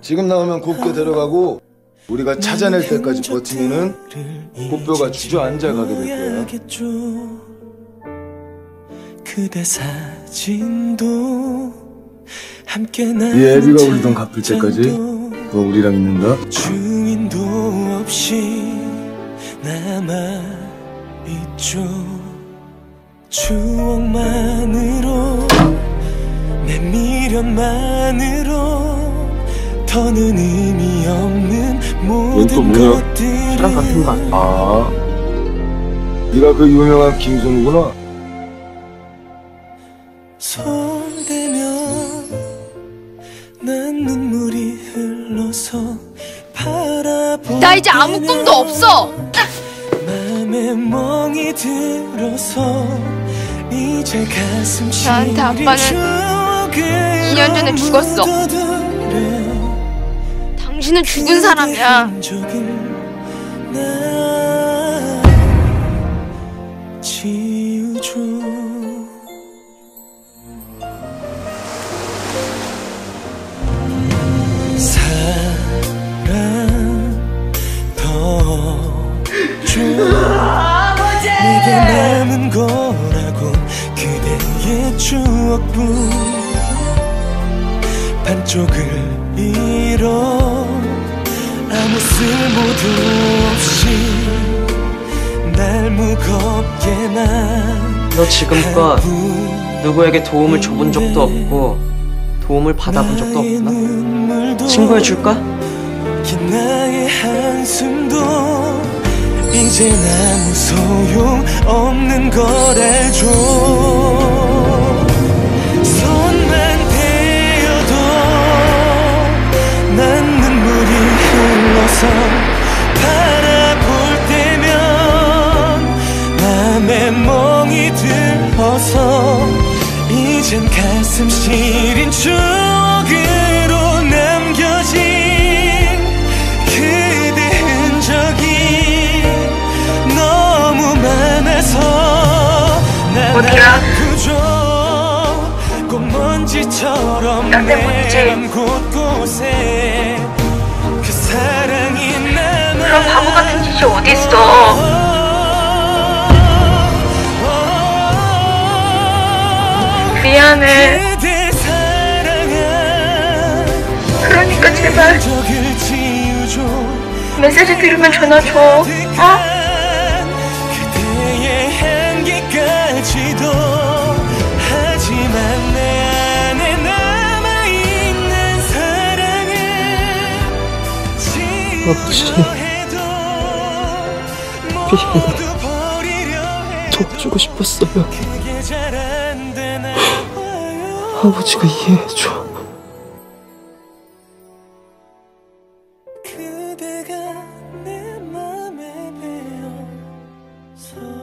지금 나오면 곱게 들어가고 우리가 찾아낼 때까지 버티면은 꽃뼈가 주저앉아 가게 될 거예요. 이 애비가 우리 돈 갚을 때까지 너 우리랑 있는다. 주인도 없이 남아 있죠. 추억만을 미련만으로 더는 의미 없는 모든 같은 거 아니야? 아, 네가 그 유명한 김선우구나. 손대면 난 눈물이 흘러서 바라보 나 이제 아무 꿈도 없어. 맘에 멍이 들어서 이제 가슴 나한테 아빠는 2년 전에 죽었어. 당신은 죽은 사람이야. 내게 남은 거라고 그대의 추억뿐 반쪽을 잃어 아무 쓸모도 없이 날 무겁게만 너 지금껏 누구에게 도움을 줘본 적도 없고 도움을 받아본 적도 없구나. 친구해줄까? 긴 나의 한숨도 이제 아무 소용 없는 걸 알죠 이젠 가슴 시린 추억으로 남겨진 그대 흔적이 너무 많아서 난 아프죠. 꽃먼지처럼 내린 곳곳에 그 사랑이 남아 그런 바보 같은 짓이 어딨어. 제발 메시지 들으면 전화 줘. 어? 버리려 해도 도와주고 싶었어요. 아버지가 이해해줘. 错